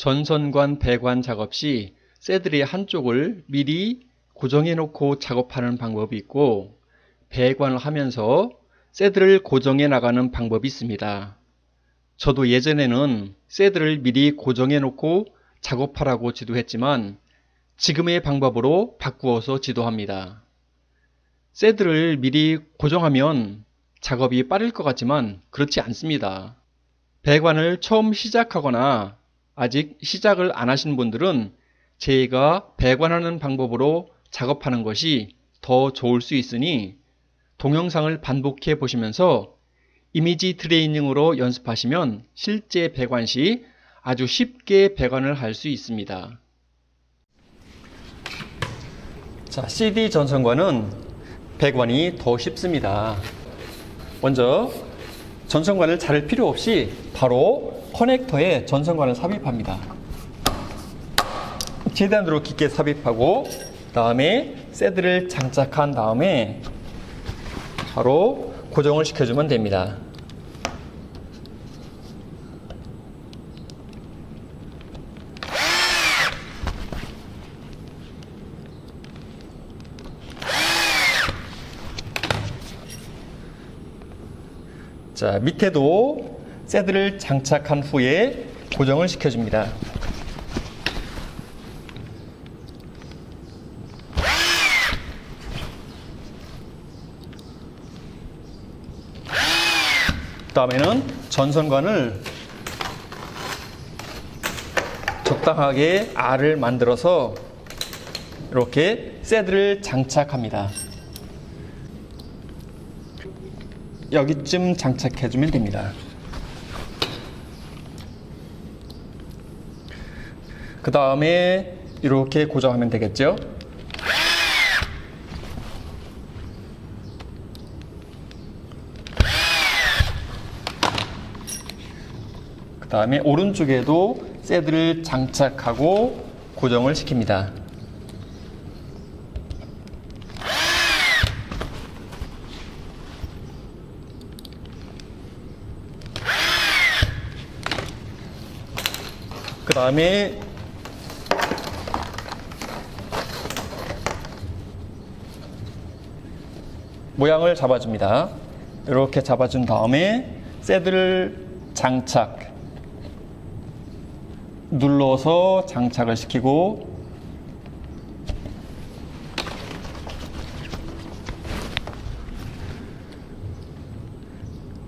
전선관 배관 작업 시 새들의 한쪽을 미리 고정해 놓고 작업하는 방법이 있고 배관을 하면서 새들을 고정해 나가는 방법이 있습니다. 저도 예전에는 새들을 미리 고정해 놓고 작업하라고 지도했지만 지금의 방법으로 바꾸어서 지도합니다. 새들을 미리 고정하면 작업이 빠를 것 같지만 그렇지 않습니다. 배관을 처음 시작하거나 아직 시작을 안 하신 분들은 제가 배관하는 방법으로 작업하는 것이 더 좋을 수 있으니 동영상을 반복해 보시면서 이미지 트레이닝으로 연습하시면 실제 배관 시 아주 쉽게 배관을 할 수 있습니다. 자, CD 전선관은 배관이 더 쉽습니다. 먼저 전선관을 자를 필요 없이 바로 커넥터에 전선관을 삽입합니다. 최대한으로 깊게 삽입하고 다음에 새들을 장착한 다음에 바로 고정을 시켜주면 됩니다. 자, 밑에도 새들을 장착한 후에 고정을 시켜줍니다. 그 다음에는 전선관을 적당하게 알을 만들어서 이렇게 새들을 장착합니다. 여기쯤 장착해주면 됩니다. 그 다음에 이렇게 고정하면 되겠죠? 그 다음에 오른쪽에도 새들을 장착하고 고정을 시킵니다. 그 다음에 모양을 잡아줍니다. 이렇게 잡아준 다음에 새들을 장착 눌러서 장착을 시키고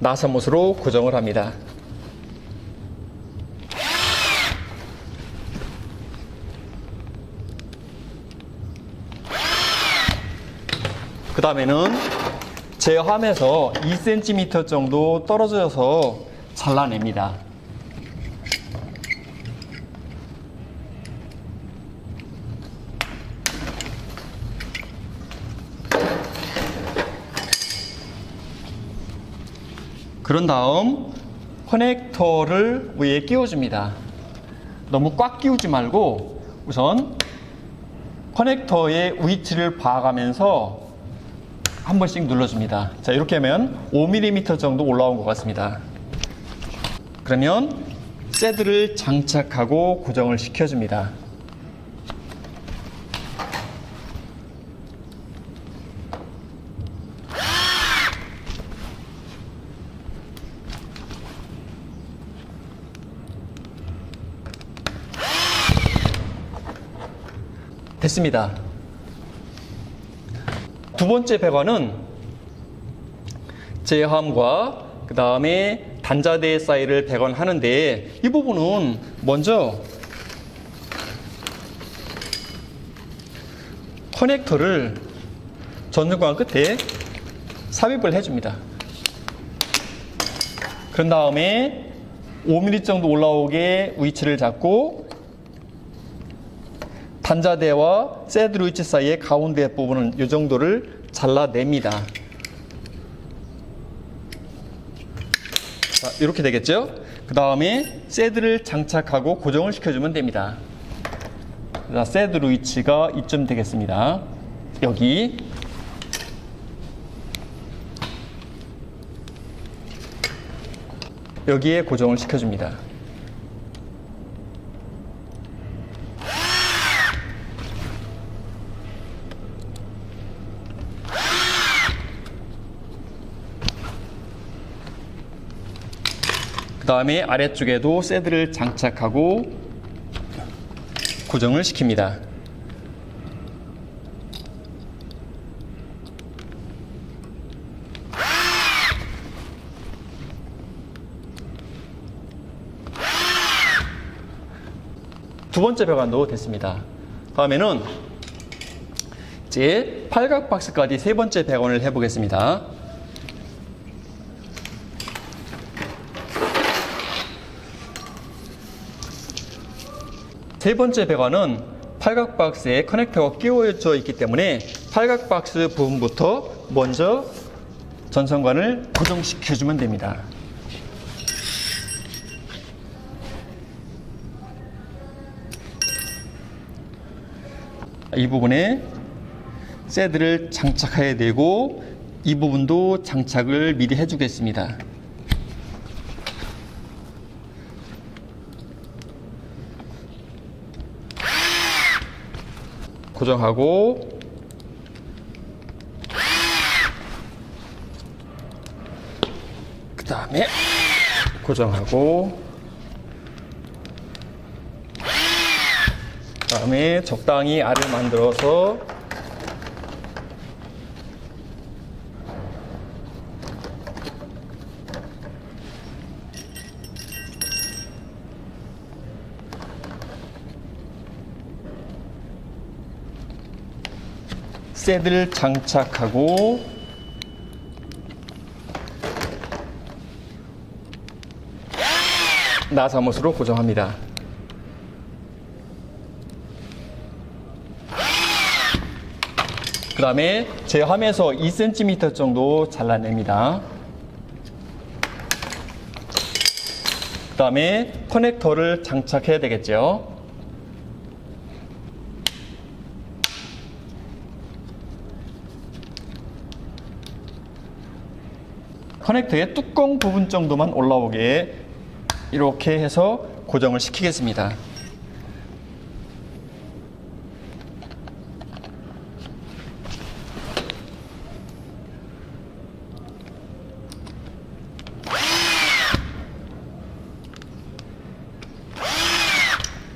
나사못으로 고정을 합니다. 그 다음에는 제함에서 2cm 정도 떨어져서 잘라냅니다. 그런 다음 커넥터를 위에 끼워줍니다. 너무 꽉 끼우지 말고 우선 커넥터의 위치를 봐가면서 한 번씩 눌러줍니다. 자, 이렇게 하면 5mm 정도 올라온 것 같습니다. 그러면 새들을 장착하고 고정을 시켜줍니다. 됐습니다. 두 번째 배관은 제함과 그 다음에 단자대 사이를 배관하는데 이 부분은 먼저 커넥터를 전등관 끝에 삽입을 해줍니다. 그런 다음에 5mm 정도 올라오게 위치를 잡고 단자대와 새드위치 사이의 가운데 부분은 이 정도를 잘라냅니다. 자, 이렇게 되겠죠? 그 다음에 새드를 장착하고 고정을 시켜주면 됩니다. 자, 새드 위치가 이쯤 되겠습니다. 여기. 여기에 고정을 시켜줍니다. 그 다음에 아래쪽에도 새드를 장착하고 고정을 시킵니다. 두 번째 배관도 됐습니다. 다음에는 이제 팔각 박스까지 세 번째 배관을 해보겠습니다. 세 번째 배관은 팔각 박스에 커넥터가 끼워져 있기 때문에 팔각 박스 부분부터 먼저 전선관을 고정시켜주면 됩니다. 이 부분에 새드를 장착해야 되고 이 부분도 장착을 미리 해주겠습니다. 고정하고. 그 다음에 고정하고. 그 다음에 적당히 알을 만들어서 새드를 장착하고 나사못으로 고정합니다. 그 다음에 제함에서 2cm 정도 잘라냅니다. 그 다음에 커넥터를 장착해야 되겠죠. 커넥터의 뚜껑 부분 정도만 올라오게 이렇게 해서 고정을 시키겠습니다.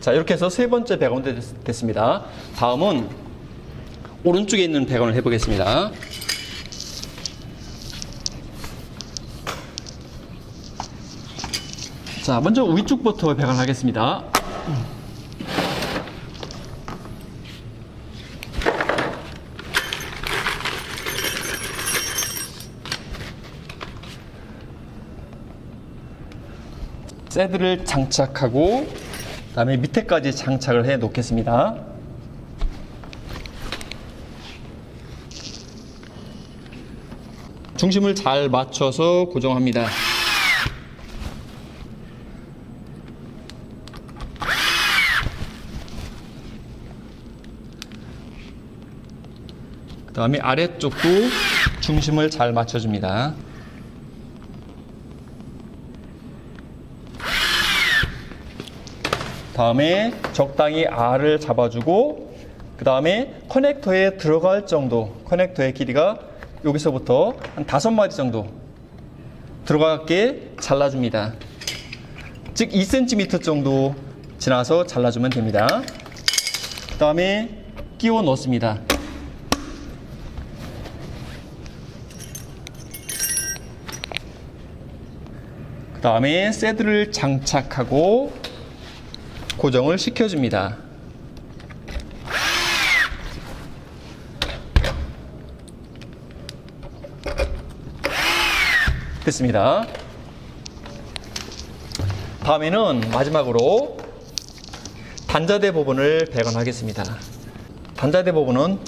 자, 이렇게 해서 세 번째 됐- 됐습니다. 다음은 오른쪽에 있는 배관을 해보겠습니다. 자, 먼저 위쪽부터 배관하겠습니다. 새드를 장착하고 그다음에 밑에까지 장착을 해 놓겠습니다. 중심을 잘 맞춰서 고정합니다. 다음에 아래쪽도 중심을 잘 맞춰줍니다. 다음에 적당히 R을 잡아주고 그 다음에 커넥터에 들어갈 정도 커넥터의 길이가 여기서부터 한 다섯 마디 정도 들어가게 잘라줍니다. 즉 2cm 정도 지나서 잘라주면 됩니다. 그 다음에 끼워 넣습니다. 그 다음에 새드를 장착하고 고정을 시켜줍니다. 됐습니다. 다음에는 마지막으로 단자대 부분을 배관하겠습니다. 단자대 부분은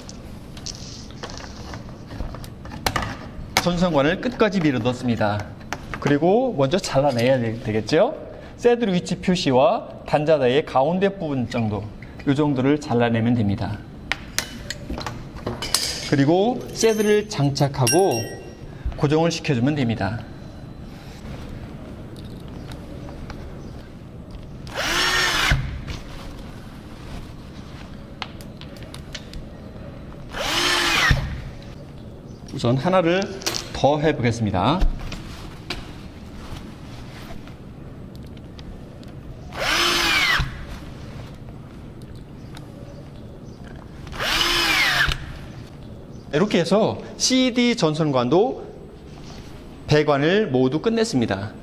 전선관을 끝까지 밀어 넣습니다. 그리고 먼저 잘라내야 되- 되겠죠? 새드 위치 표시와 단자대의 가운데 부분 정도, 이 정도를 잘라내면 됩니다. 그리고 새드를 장착하고 고정을 시켜주면 됩니다. 우선 하나를 더 해보겠습니다. 이렇게 해서 CD 전선관도 배관을 모두 끝냈습니다.